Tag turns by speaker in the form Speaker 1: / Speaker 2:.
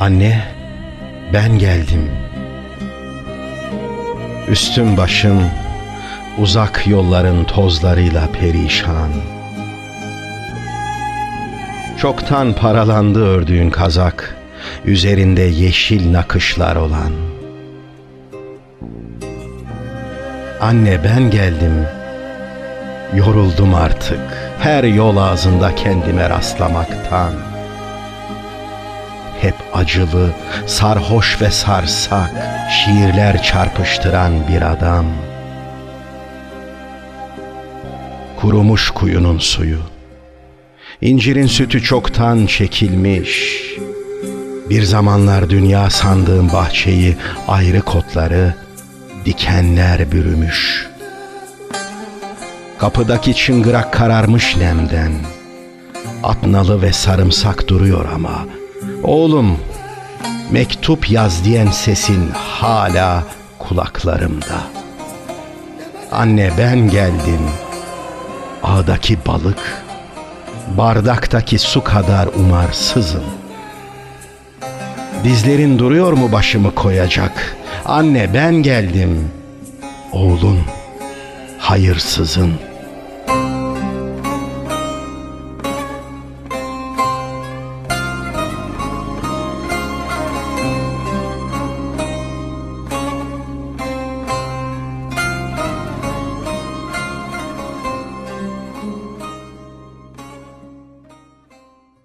Speaker 1: Anne, ben geldim. Üstüm başım uzak yolların tozlarıyla perişan. Çoktan paralandı ördüğün kazak, üzerinde yeşil nakışlar olan. Anne ben geldim. Yoruldum artık her yol ağzında kendime rastlamaktan. Hep acılı, sarhoş ve sarsak şiirler çarpıştıran bir adam. Kurumuş kuyunun suyu. İncirin sütü çoktan çekilmiş. Bir zamanlar dünya sandığım bahçeyi ayrı kotları dikenler bürümüş. Kapıdaki çıngırak kararmış nemden. Atnalı ve sarımsak duruyor ama oğlum mektup yaz diyen sesin hala kulaklarımda. Anne ben geldim. Ağdaki balık bardaktaki su kadar umarsızım. Dizlerin duruyor mu başımı koyacak? Anne ben geldim. Oğlun hayırsızın.